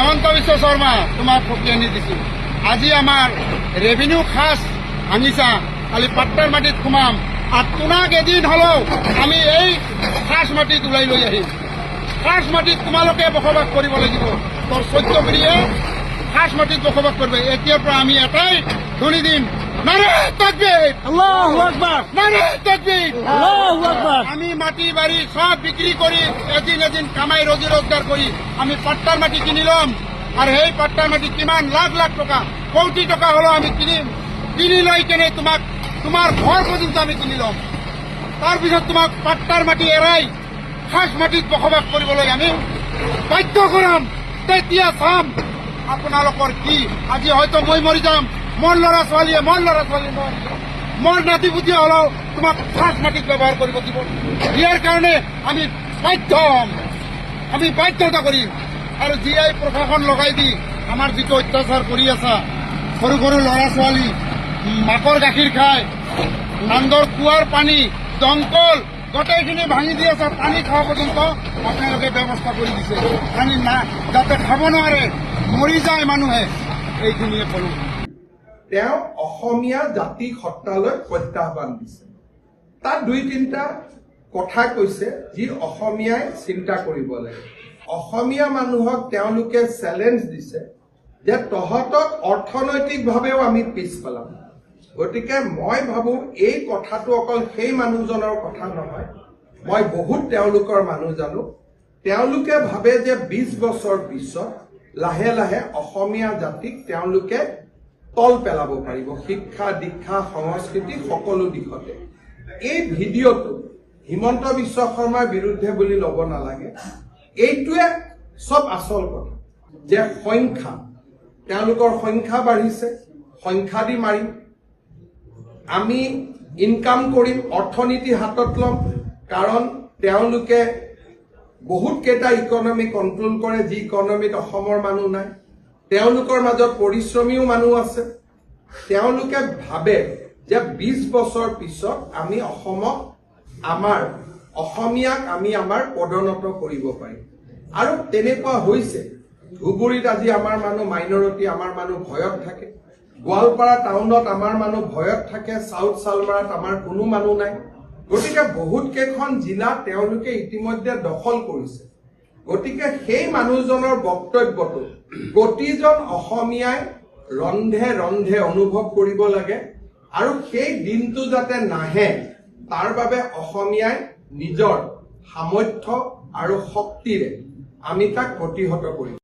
হেমন্ত বিশ্ব শৰ্মা তোমাক ফকি আনি দিছো। আজি আমাৰ ৰেভিনিউ খাচ ভাঙিছা। কালি পাট্টাৰ মাটিত সোমাম। আৰু তোমাক এদিন হলেও আমি এই খাচ মাটিত ওলাই লৈ আহিম। খাচ মাটিত তোমালোকে বসবাস কৰিব লাগিব। তোৰ চৈত্যগুৰিয়ে খাচ মাটিত বসবাস কৰিব। এতিয়াৰ পৰা আমি এটাই ধনী দিম। আমি মাটি বাড়ি সব বিক্রি করি এদিন এদিন কামাই রোজি রোজগার করি। আমি পাট্টার মাটি কিনিলাম আর সেই পাট্টার মাটি কিমান লাখ লাখ টকা কোটি টকা হলো আমি কিনিম কিনি লৈ কেনে তোমাক তোমাৰ ঘৰ পৰ্যন্ত আমি কিনি ল'ম। তাৰপিছত তোমাক পাট্টাৰ মাটি এৰাই খাচ মাটিত বসবাস কৰিবলৈ আমি বাধ্য কৰাম। তেতিয়া চাম আপোনালোকৰ কি? আজি হয়তো মই মৰি যাম। মোৰ ল'ৰা ছোৱালীয়ে মোৰ ল'ৰা ছোৱালী মোৰ নাতি পুতি হলেও তোমাক খাচ মাটিত ব্যৱহাৰ কৰিব দিব। ইয়াৰ কাৰণে আমি বাধ্য হ'ম। আমি বাধ্যতা কৰিম। আৰু জি আই প্ৰশাসন লগাই দি আমাৰ যিটো অত্যাচাৰ কৰি আছা, সৰু সৰু ল'ৰা ছোৱালী মাকৰ গাখীৰ খায়, নান্দৰ কুঁৱাৰ পানী, দমকল, গোটেইখিনি ভাঙি দি আছে, পানী খোৱা পৰ্যন্ত আপোনালোকে ব্যৱস্থা কৰি দিছে। পানী না যাতে খাব নোৱাৰে, মৰি যায় মানুহে। এইখিনিয়ে ক'লো। তেওঁ অসমীয়া জাতি সত্তালৈ প্ৰত্যাহ্বান দিছে। তাত দুই তিনিটা কথা কৈছে যি অসমীয়াই চিন্তা কৰিব লাগে। অসমীয়া মানুহক তেওঁলোকে চেলেঞ্জ দিছে যে তহঁতক অৰ্থনৈতিকভাৱেও আমি পিছ পেলাম গতিকে মই ভাবো এই কথাটো অকল সেই মানুহজনৰ কথা নহয় মই বহুত তেওঁলোকৰ মানুহ জানো। তেওঁলোকে ভাবে যে বিশ বছৰ পিছত লাহে লাহে অসমীয়া জাতিক তেওঁলোকে তল পেলাব পাৰিব শিক্ষা দীক্ষা সংস্কৃতি সকলো দিশতে। এই ভিডিঅ'টো হিমন্ত বিশ্ব শৰ্মাৰ বিৰুদ্ধে বুলি ল'ব নালাগে। এইটোৱে চব আচল কথা যে সংখ্যা তেওঁলোকৰ সংখ্যা বাঢ়িছে সংখ্যা দি মাৰিম। আমি ইনকাম কৰিম অৰ্থনীতি হাতত ল'ম কাৰণ তেওঁলোকে বহুত কেইটা ইকনমি কণ্ট্ৰল কৰে যি ইকনমিত অসমৰ মানুহ নাই। তেওঁলোকৰ মাজত পৰিশ্ৰমীও মানুহ আছে। তেওঁলোকে ভাবে যে বিশ বছৰ পিছত আমি অসমক আমাৰ অসমীয়াক আমি আমাৰ পদোন্নত কৰিব পাৰিম। আৰু তেনেকুৱা হৈছে। ধুবুৰীত আজি আমাৰ মানুহ মাইনৰিটি আমাৰ মানুহ ভয়ত থাকে। গোৱালপাৰা টাউনত আমাৰ মানুহ ভয়ত থাকে। চাউথ চালমাৰাত আমাৰ কোনো মানুহ নাই। গতিকে বহুত কেইখন জিলা তেওঁলোকে ইতিমধ্যে দখল কৰিছে। গতিকে সেই মানুহজনৰ বক্তব্যটো প্ৰতিজন অসমীয়াই ৰন্ধে ৰন্ধে অনুভৱ কৰিব লাগে আৰু সেই দিনটো যাতে নাহে তাৰ বাবে অসমীয়াই নিজৰ সামৰ্থ্য আৰু শক্তিৰে আমি তাক প্ৰতিহত কৰিম।